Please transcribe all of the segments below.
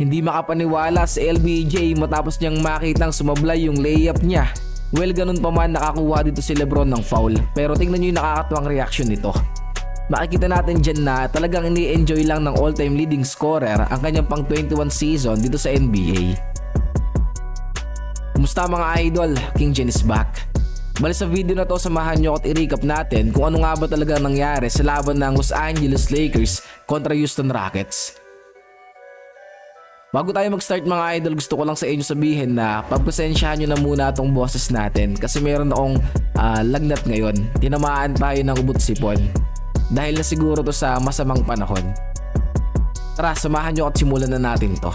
Hindi makapaniwala si LBJ matapos niyang makitang sumablay yung layup niya. Well, ganun pa man nakakuha dito si Lebron ng foul. Pero tingnan niyo yung nakakatuwang reaction nito. Makikita natin dyan na talagang ini-enjoy lang ng all-time leading scorer ang kanyang pang 21 season dito sa NBA. Kumusta mga idol? King Jen is back. Bali sa video na to, samahan nyo at i-recap natin kung ano nga ba talaga nangyari sa laban ng Los Angeles Lakers kontra Houston Rockets. Bago tayo mag-start mga idol, gusto ko lang sa inyo sabihin na pagpasensyahan nyo na muna itong boses natin kasi meron akong ah, lagnat ngayon. Tinamaan tayo ng ubot sipon. Dahil na siguro to sa masamang panahon. Tara, samahan nyo at simulan na natin to.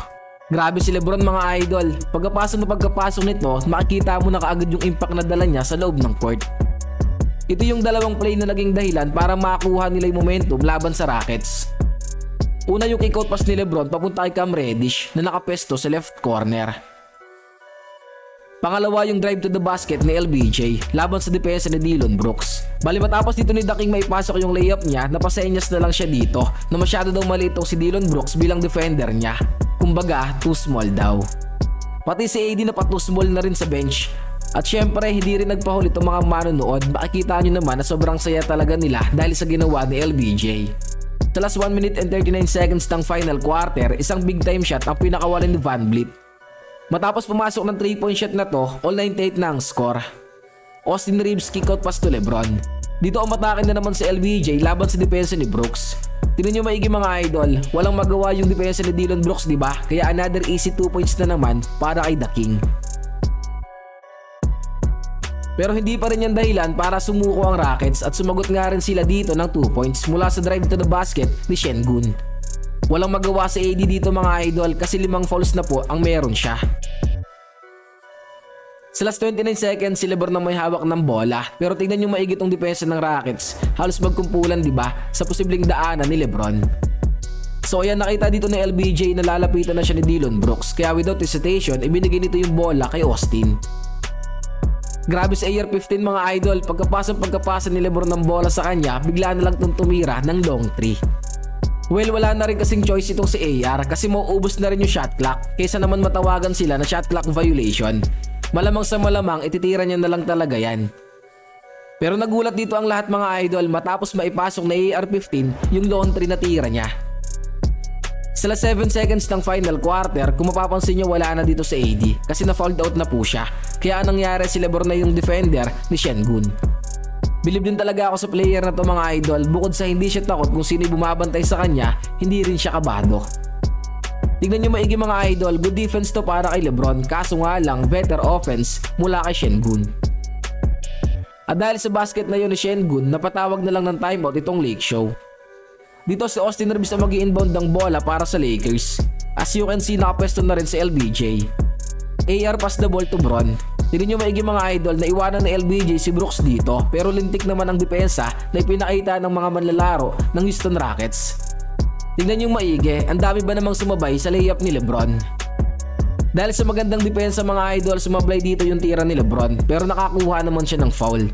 Grabe si Lebron mga idol. Pagkapasok na pagkapasok nito, makikita mo na kaagad yung impact na dala niya sa loob ng court. Ito yung dalawang play na naging dahilan para makuha nila yung momentum laban sa Rockets. Una yung kick-out pass ni Lebron papunta kay Cam Reddish na nakapesto sa left corner. Pangalawa yung drive to the basket ni LBJ laban sa depensa ni Dillon Brooks. Bali matapos dito ni Daking maipasok yung layup niya, napasenyas na lang siya dito na masyado daw tong si Dillon Brooks bilang defender niya. Kumbaga, too small daw. Pati si AD na pa too small na rin sa bench. At syempre, hindi rin nagpahuli itong mga manonood. Makikita nyo naman na sobrang saya talaga nila dahil sa ginawa ni LBJ. Sa last 1 minute and 39 seconds ng final quarter, isang big time shot ang pinakawalan ni Van Vliet. Matapos pumasok ng 3 point shot na to, all 98 na ang score. Austin Reeves kick out pass to Lebron. Dito umatake na naman si LBJ laban sa depensa ni Brooks. Tingnan nyo maigi mga idol, walang magawa yung depensa ni Dillon Brooks ba? Kaya another easy 2 points na naman para kay The King. Pero hindi pa rin yan dahilan para sumuko ang Rockets at sumagot nga rin sila dito ng 2 points mula sa drive to the basket ni Shengun. Walang magawa sa AD dito mga idol kasi limang fouls na po ang meron siya. Sa last 29 seconds, si Lebron na may hawak ng bola. Pero tingnan nyo maigit ang depensa ng Rockets. Halos magkumpulan, di ba? Sa posibleng daanan ni Lebron. So ayan, nakita dito ni LBJ na lalapitan na siya ni Dillon Brooks. Kaya without hesitation, ibinigay nito yung bola kay Austin. Grabe sa AR-15 mga idol, pagkapasang pagkapasa ni Lebron ng bola sa kanya, bigla na lang itong tumira ng long 3. Well, wala na rin kasing choice itong si AR kasi mauubos na rin yung shot clock kaysa naman matawagan sila na shot clock violation. Malamang sa malamang, ititira niya na lang talaga yan. Pero nagulat dito ang lahat mga idol matapos maipasok na AR-15 yung long 3 na tira niya. Sa last 7 seconds ng final quarter, kung mapapansin nyo wala na dito sa AD kasi na-fouled out na po siya. Kaya anong nangyari si Lebron na yung defender ni Shengun. Bilib din talaga ako sa player na to mga idol bukod sa hindi siya takot kung sino bumabantay sa kanya, hindi rin siya kabado. Tignan nyo maigi mga idol, good defense to para kay Lebron kaso nga lang better offense mula kay Shengun. At dahil sa basket na yun ni Shengun, napatawag na lang ng timeout itong Lake Show. Dito si Austin Reeves na mag inbound ng bola para sa Lakers. As you can see, nakapwesto na rin si LBJ. AR pass the ball to Bron. Tignan nyo maigi mga idol na iwanan ng LBJ si Brooks dito pero lintik naman ang depensa na ipinakita ng mga manlalaro ng Houston Rockets. Tignan nyo maigi, ang dami ba namang sumabay sa layup ni Lebron? Dahil sa magandang depensa mga idol, sumablay dito yung tira ni Lebron pero nakakuha naman siya ng foul.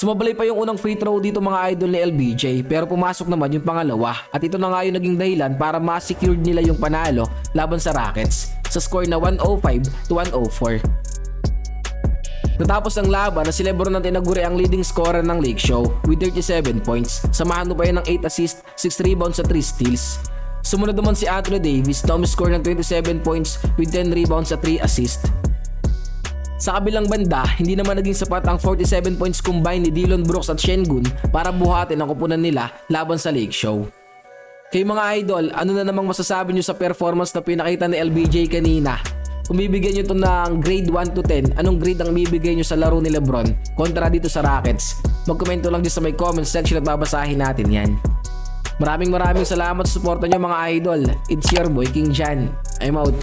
Sumablay pa yung unang free throw dito mga idol ni LBJ pero pumasok naman yung pangalawa at ito na nga yung naging dahilan para ma-secured nila yung panalo laban sa Rockets sa score na 105 to 104. Natapos ang laban na si Lebron ang tinaguri ang leading scorer ng Lake Show with 37 points. Samahan mo pa yun ng 8 assists, 6 rebounds at 3 steals. Sumunod naman si Anthony Davis na umiscore ng 27 points with 10 rebounds at 3 assists. Sa kabilang banda, hindi naman naging sapat ang 47 points combined ni Dillon Brooks at Shengun para buhatin ang kupunan nila laban sa Lake Show. Kayo mga idol, ano na namang masasabi nyo sa performance na pinakita ni LBJ kanina? Kung bibigyan nyo to ng grade 1 to 10, anong grade ang bibigay nyo sa laro ni Lebron kontra dito sa Rockets? Magkomento lang dyan sa may comment section at babasahin natin yan. Maraming maraming salamat sa suporta nyo mga idol. It's your boy King Jan. I'm out.